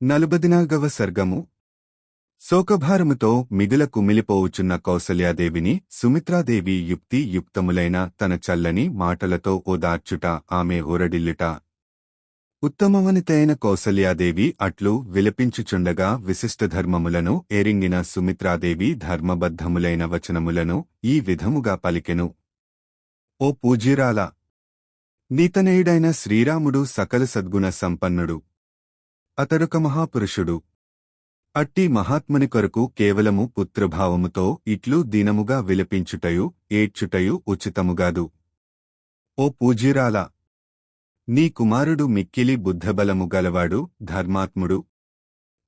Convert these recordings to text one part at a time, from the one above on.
నలుబదినాగవ సర్గము శోకభారముతో మిగుల కుమిలిపోవుచున్న కౌసల్యాదేవిని సుమిత్రాదేవి యుక్తి యుక్తములైన తన చల్లని మాటలతో ఓదార్చుట ఆమె ఊరడిల్లుట. ఉత్తమవనితైన కౌసల్యాదేవి అట్లు విలపించుచుండగా విశిష్టధర్మములను ఎరింగిన సుమిత్రాదేవి ధర్మబద్ధములైన వచనములను ఈ విధముగా పలికెను. ఓ పూజ్యురాల! నీతనేయుడైన శ్రీరాముడు సకల సద్గుణ సంపన్నుడు. అతడొక మహాపురుషుడు. అట్టి మహాత్ముని కొరకు కేవలము పుత్రభావముతో ఇట్లు దీనముగా విలపించుటయు ఏడ్చుటయు ఉచితముగాదు. ఓ పూజ్యురాల! నీ కుమారుడు మిక్కిలి బుద్ధబలము గలవాడు ధర్మాత్ముడు.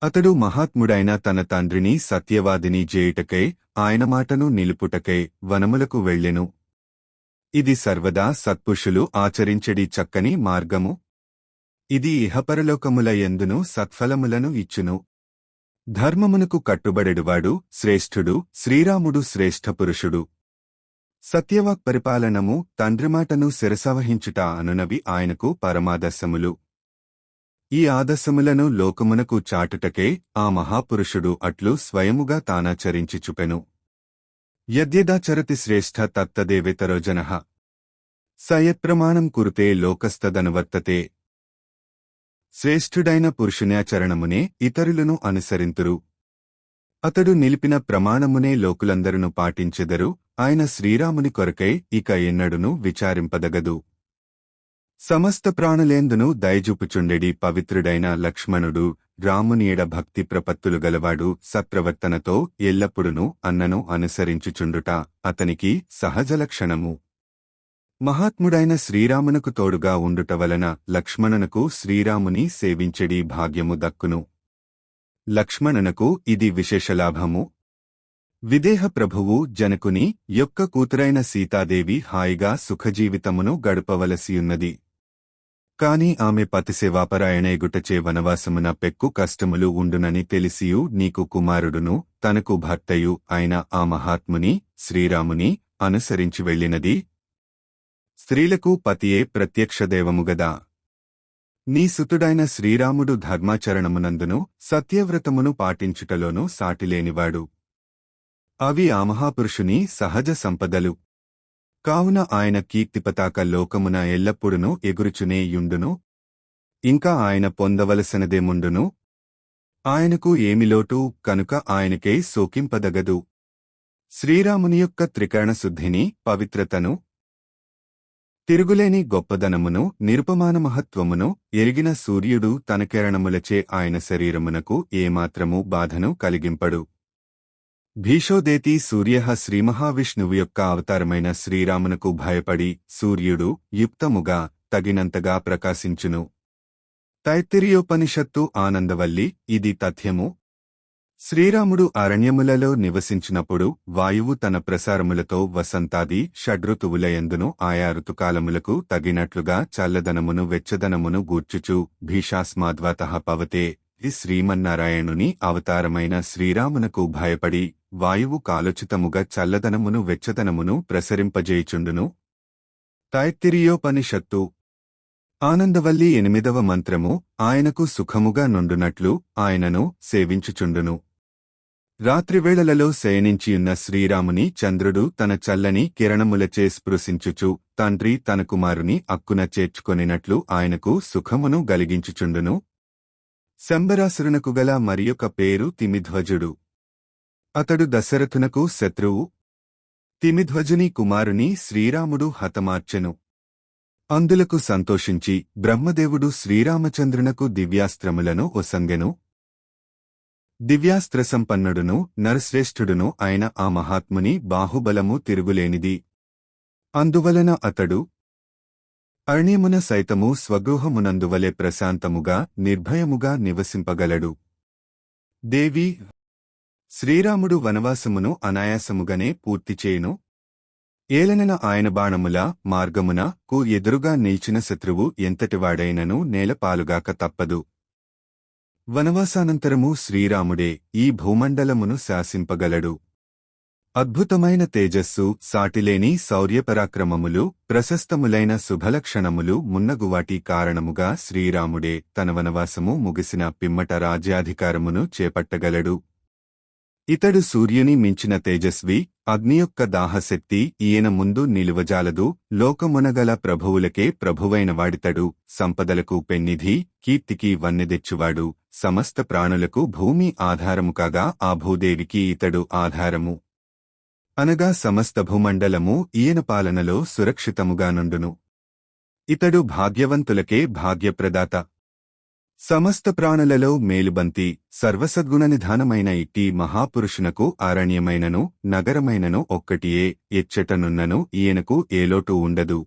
అతడు మహాత్ముడైన తన తండ్రిని సత్యవాదిని చేయుటకై ఆయన మాటను నిలుపుటకై వనములకు వెళ్ళెను. ఇది సర్వదా సత్పురుషులు ఆచరించెడి చక్కని మార్గము ఇది ఇహపరలోకముల ఎందును సత్ఫలములను ఇచ్చును. ధర్మమునకు కట్టుబడెడువాడు శ్రేష్ఠుడు శ్రీరాముడు శ్రేష్ఠ పురుషుడు సత్యవాక్ పరిపాలనము తండ్రిమాటను శిరసవహించుట అనునవి ఆయనకు పరమాదర్శములు ఈ ఆదర్శములను లోకమునకు చాటుటకే ఆ మహాపురుషుడు అట్లు స్వయముగా తానాచరించి చూపెను యద్యదాచరతి శ్రేష్ఠ తత్తదేవేతరో జన సయత్ప్రమాణం కురుతే లోకస్తదనువర్తతే శ్రేష్ఠుడైన పురుషున్యాచరణమునే ఇతరులను అనుసరింతురు. అతడు నిలిపిన ప్రమాణమునే లోకులందరును పాటించెదరు ఆయన శ్రీరాముని కొరకై ఇక ఎన్నడును విచారింపదగదు. సమస్త ప్రాణులేందును దయజూపుచుండెడి పవిత్రుడైన లక్ష్మణుడు రామునియడ భక్తి ప్రపత్తులు గలవాడు సత్ప్రవర్తనతో ఎల్లప్పుడునూ అన్నను అనుసరించుచుండుట అతనికి సహజ లక్షణము మహాత్ముడైన శ్రీరామునకు తోడుగా ఉండుట వలన లక్ష్మణునకు శ్రీరాముని సేవించెడి భాగ్యము దక్కును. లక్ష్మణునకు ఇది విశేషలాభము విదేహ ప్రభువు జనకుని యొక్క కూతురైన సీతాదేవి హాయిగా సుఖజీవితమును గడపవలసియున్నది. కాని ఆమె పతిసేవాపరాయణేగుటచే వనవాసమున పెక్కు కష్టములు ఉండునని తెలిసియు నీకు కుమారుడును తనకు భర్తయు అయిన ఆ మహాత్ముని శ్రీరాముని అనుసరించి వెళ్ళినది స్త్రీలకు పతియే ప్రత్యక్ష దేవముగదా నీ సుతుడైన శ్రీరాముడు ధర్మాచరణమునందును సత్యవ్రతమును పాటించుటలోనూ సాటిలేనివాడు. అవి ఆ మహాపురుషుని సహజ సంపదలు. కావున ఆయన కీర్తిపతాక లోకమున ఎల్లప్పుడునూ ఎగురుచునే యుండును. ఇంకా ఆయన పొందవలసినదేముండును? ఆయనకు ఏమిలోటూ కనుక ఆయనకే సోకింపదగదు. శ్రీరాముని యొక్క త్రికరణ శుద్ధిని పవిత్రతను తిరుగులేని గొప్పదనమును నిరుపమాన మహత్వమును ఎరిగిన సూర్యుడు తన కిరణములచే ఆయన శరీరమునకు ఏమాత్రము బాధను కలిగింపడు. భీషోదేతి సూర్య శ్రీమహావిష్ణువు యొక్క అవతారమైన శ్రీరామునకు భయపడి సూర్యుడు యుక్తముగా తగినంతగా ప్రకాశించును. తైత్తిరియోపనిషత్తు ఆనందవల్లి ఇది తథ్యము శ్రీరాముడు అరణ్యములలో నివసించినప్పుడు వాయువు తన ప్రసారములతో వసంతాది షడ్రుతువులయందును ఆయా ఋతుకాలములకు తగినట్లుగా చల్లదనమును వెచ్చదనమును గూర్చుచు భీషాస్మాద్వత పవతే ఇది శ్రీమన్నారాయణుని అవతారమైన శ్రీరామునకు భయపడి వాయువు కాలోచితముగా చల్లదనమును వెచ్చదనమును ప్రసరింపజేయుచుండును. తైత్తిరియోపనిషత్తు. ఆనందవల్లి ఎనిమిదవ మంత్రము ఆయనకు సుఖముగా నుండునట్లు ఆయనను సేవించుచుండును. రాత్రివేళలలో శయనించియున్న శ్రీరాముని చంద్రుడు తన చల్లని కిరణములచే స్పృశించుచు తండ్రి తన కుమారుని అక్కున చేర్చుకొనినట్లు ఆయనకు సుఖమును గలిగించుచుండును. శంబరాసురునకు గల మరియొక పేరు తిమిధ్వజుడు. అతడు దశరథునకు శత్రువు. తిమిధ్వజుని కుమారుని శ్రీరాముడు హతమార్చెను. అందులకు సంతోషించి బ్రహ్మదేవుడు శ్రీరామచంద్రునకు దివ్యాస్త్రములను ఒసంగెను. దివ్యాస్త్రసంపన్నుడును నరశ్రేష్ఠుడును అయిన ఆ మహాత్ముని బాహుబలము తిరుగులేనిది. అందువలన అతడు అరణ్యమున సైతము స్వగృహమునందువలె ప్రశాంతముగా నిర్భయముగా నివసింపగలడు. దేవి శ్రీరాముడు వనవాసమును అనాయాసముగానే పూర్తిచేయును ఏలనన ఆయన బాణముల మార్గమున కు ఎదురుగా నిల్చిన శత్రువు ఎంతటివాడైనను నేలపాలుగాక తప్పదు. వనవాసానంతరము శ్రీరాముడే ఈ భూమండలమును శాసింపగలడు. అద్భుతమైన తేజస్సు సాటిలేని శౌర్యపరాక్రమములు ప్రశస్తములైన శుభలక్షణములు మున్నగువాటి కారణముగా శ్రీరాముడే తన వనవాసము ముగిసిన పిమ్మట రాజ్యాధికారమును చేపట్టగలడు. ఇతడు సూర్యుని మించిన తేజస్వి అగ్ని యొక్క దాహశక్తి ఈయన ముందు నిలువజాలదు లోకమునగల ప్రభువులకే ప్రభువైన వాడితడు సంపదలకు పెన్నిధి కీర్తికి వన్నెదెచ్చువాడు సమస్త ప్రాణులకు భూమి ఆధారము కాగా ఆ భూదేవికి ఇతడు ఆధారము. అనగా సమస్త భూమండలము ఈయన పాలనలో సురక్షితముగా నుండును. ఇతడు భాగ్యవంతులకే భాగ్యప్రదాత. సమస్త ప్రాణులలో మేలుబంతి సర్వసద్గుణనిధానమైన ఇట్టి మహాపురుషునకు అరణ్యమైనను నగరమైనను ఒక్కటియే ఎచ్చటనున్నను ఈయనకు ఏలోటు ఉండదు.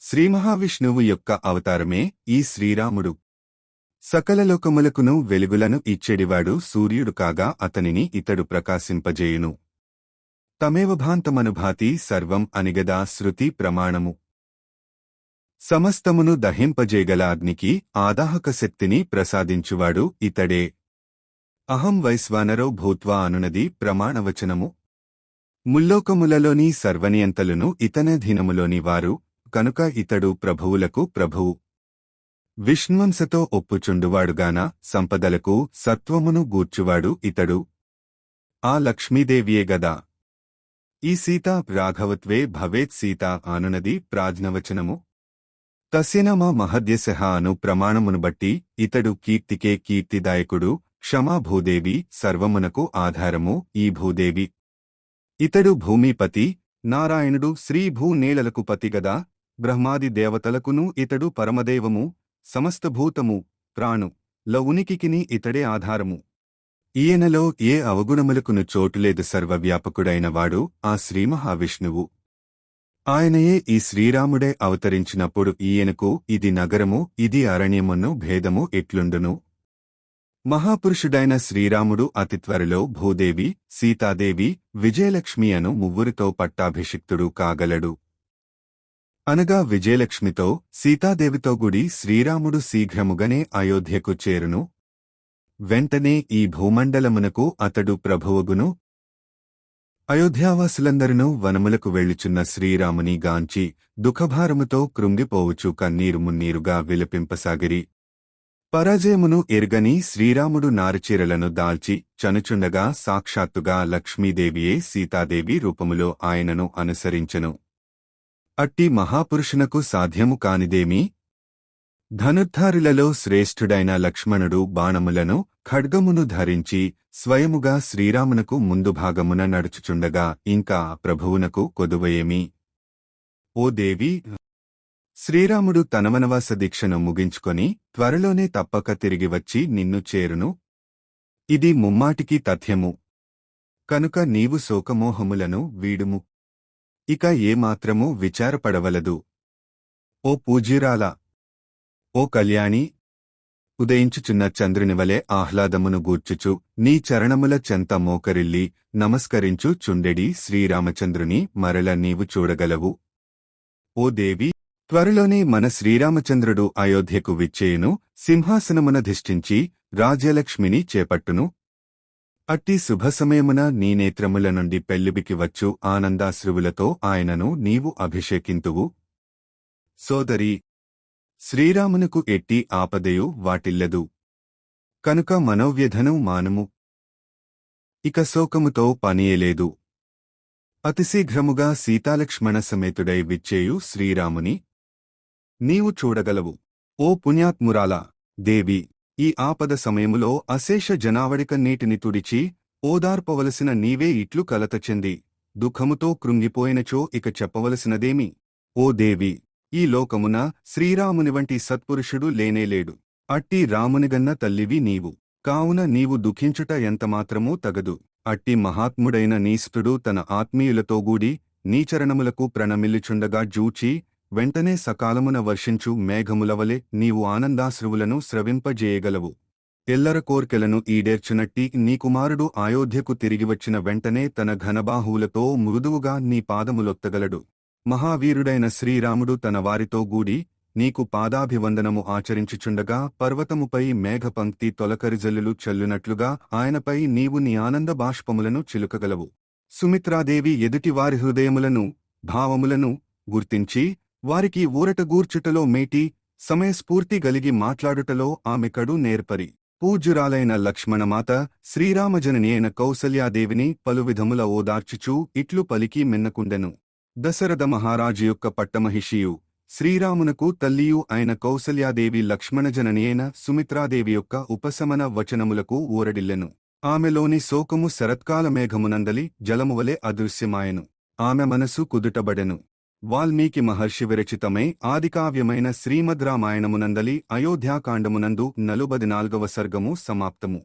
శ్రీమహావిష్ణువు యొక్క అవతారమే ఈ శ్రీరాముడు. సకల లోకములకును వెలుగులను ఇచ్చేడివాడు సూర్యుడు కాగా అతనిని ఇతడు ప్రకాశింపజేయును. తమేవభాంతమనుభాతి సర్వం అనిగదా శృతి ప్రమాణము. సమస్తమును దహింపజేయగల అగ్నికి ఆదాహక శక్తిని ప్రసాదించువాడు ఇతడే. అహం వైశ్వానరో భూత్వా అనునది ప్రమాణవచనము. ముల్లోకములలోని సర్వనియంతలును ఇతనధీనములోని వారు కనుక ఇతడు ప్రభువులకు ప్రభువు. విష్ణువంశతో ఒప్పుచుండువాడుగాన సంపదలకు సత్వమును గూర్చువాడు ఇతడు. ఆ లక్ష్మీదేవియే గదా. ఈ సీత రాఘవత్వే భవేత్ సీత అనునది ప్రాజ్ఞవచనము. తస్యనమా మహద్యశ అను ప్రమాణమును బట్టి ఇతడు కీర్తికే కీర్తిదాయకుడు క్షమా భూదేవి సర్వమునకు ఆధారము ఈ భూదేవి. ఇతడు భూమిపతి నారాయణుడు శ్రీ భూనేలలకు పతిగదా బ్రహ్మాది దేవతలకును ఇతడు పరమదేవము సమస్తభూతము ప్రాణు ల ఉనికికిని ఇతడే ఆధారము. ఈయనలో ఏ అవగుణములకును చోటులేదు సర్వవ్యాపకుడైన వాడు ఆ శ్రీమహావిష్ణువు. ఆయనయే ఈ శ్రీరాముడే అవతరించినప్పుడు ఈయనకు ఇది నగరము ఇది అరణ్యమును భేదము ఎట్లుండును? మహాపురుషుడైన శ్రీరాముడు అతి త్వరలో భూదేవి సీతాదేవి విజయలక్ష్మి అను మువ్వురితో పట్టాభిషిక్తుడు కాగలడు. అనగా విజయలక్ష్మితో సీతాదేవితో గుడి శ్రీరాముడు శీఘ్రముగనే అయోధ్యకు చేరును. వెంటనే ఈ భూమండలమునకు అతడు ప్రభువుగును. అయోధ్యావాసులందరినూ వనములకు వెళ్ళుచున్న శ్రీరాముని గాంచి దుఃఖభారముతో కృంగిపోవుచు కన్నీరు మున్నీరుగా విలపింపసాగిరి. పరాజయమును ఎరుగని శ్రీరాముడు నారచీరలను దాల్చి చనుచుండగా సాక్షాత్తుగా లక్ష్మీదేవియే సీతాదేవి రూపములో ఆయనను అనుసరించెను. అట్టి మహాపురుషునకు సాధ్యము కానిదేమీ? ధనుర్ధారులలో శ్రేష్ఠుడైన లక్ష్మణుడు బాణములను ఖడ్గమును ధరించి స్వయముగా శ్రీరామునకు ముందు భాగమున నడుచుచుండగా ఇంకా ప్రభువునకు కొదువయేమి? ఓ దేవి! శ్రీరాముడు తనవనవాస దీక్షను ముగించుకొని త్వరలోనే తప్పక తిరిగి వచ్చి నిన్ను చేరును. ఇది ముమ్మాటికి తథ్యము. కనుక నీవు శోకమోహములను వీడుము. ఇక ఏమాత్రమూ విచారపడవలదు. ఓ పూజీరాల ఓ కళ్యాణి ఉదయించుచున్న చంద్రునివలె ఆహ్లాదమును గూర్చుచు నీ చరణముల చెంత మోకరిల్లి నమస్కరించు చుండెడి శ్రీరామచంద్రుని మరల నీవు చూడగలవు. ఓ దేవి త్వరలోనే మన శ్రీరామచంద్రుడు అయోధ్యకు విచ్చేయును సింహాసనమునధిష్ఠించి రాజ్యలక్ష్మిని చేపట్టును అట్టి శుభ సమయమున నీ నేత్రముల నుండి పెళ్ళిబికి వచ్చు ఆనందాశ్రువులతో ఆయనను నీవు అభిషేకింతువు. సోదరి శ్రీరామునకు ఎట్టి ఆపదయు వాటిల్లదు. కనుక మనోవ్యధను మానము. ఇక శోకముతో పనియలేదు. అతిశీఘ్రముగా సీతాలక్ష్మణ సమేతుడై విచ్చేయు శ్రీరాముని. నీవు చూడగలవు. ఓ పుణ్యాత్మురాలా దేవి ఈ ఆపద సమయములో అశేష జనావడిక నీటిని తుడిచి ఓదార్పవలసిన నీవే ఇట్లు కలత చెంది. దుఃఖముతో కృంగిపోయినచో ఇక చెప్పవలసినదేమి? ఓ దేవి ఈ లోకమున శ్రీరాముని వంటి సత్పురుషుడు లేనేలేడు అట్టి రామునిగన్న తల్లివి నీవు. కావున నీవు దుఃఖించుట ఎంతమాత్రమూ తగదు. అట్టి మహాత్ముడైన నీస్తుడు తన ఆత్మీయులతో గూడి నీచరణములకు ప్రణమిల్లుచుండగా జూచి వెంటనే సకాలమున వర్షించు మేఘములవలె నీవు ఆనందాశ్రువులను స్రవింపజేయగలవు. ఎల్లర కోర్కెలను ఈడేర్చునట్టి నీ కుమారుడు అయోధ్యకు తిరిగివచ్చిన వెంటనే తన ఘనబాహువులతో మృదువుగా నీ పాదములొత్తగలడు. మహావీరుడైన శ్రీరాముడు తన వారితో గూడి నీకు పాదాభివందనము ఆచరించుచుండగా పర్వతముపై మేఘపంక్తి తొలకరిజల్లులు చల్లునట్లుగా ఆయనపై నీవు నీ ఆనంద బాష్పములను చిలుకగలవు. సుమిత్రాదేవి ఎదుటివారి హృదయములను భావములను గుర్తించి వారికి ఊరటగూర్చుటలో మేటి సమయస్ఫూర్తి గలిగి మాట్లాడుటలో ఆమెకడు నేర్పరి. పూజ్యురాలైన లక్ష్మణమాత శ్రీరామజనని అయిన కౌసల్యాదేవిని పలువిధముల ఓదార్చుచూ ఇట్లు పలికి మిన్నకుండెను. దశరథ మహారాజు యొక్క పట్టమహిషియు శ్రీరామునకు తల్లియు అయిన కౌసల్యాదేవి లక్ష్మణజనని అయిన సుమిత్రాదేవి యొక్క ఉపశమన వచనములకు ఊరడిల్లెను. ఆమెలోని శోకము శరత్కాల మేఘమునందలి జలమువలె అదృశ్యమాయెను. ఆమె మనసు కుదుటబడెను. వాల్మీకి మహర్షి విరచితమై ఆదికావ్యమైన శ్రీమద్ రామాయణమునందలి అయోధ్యాకాండమునందు నలుబది నాల్గవ సర్గము సమాప్తము.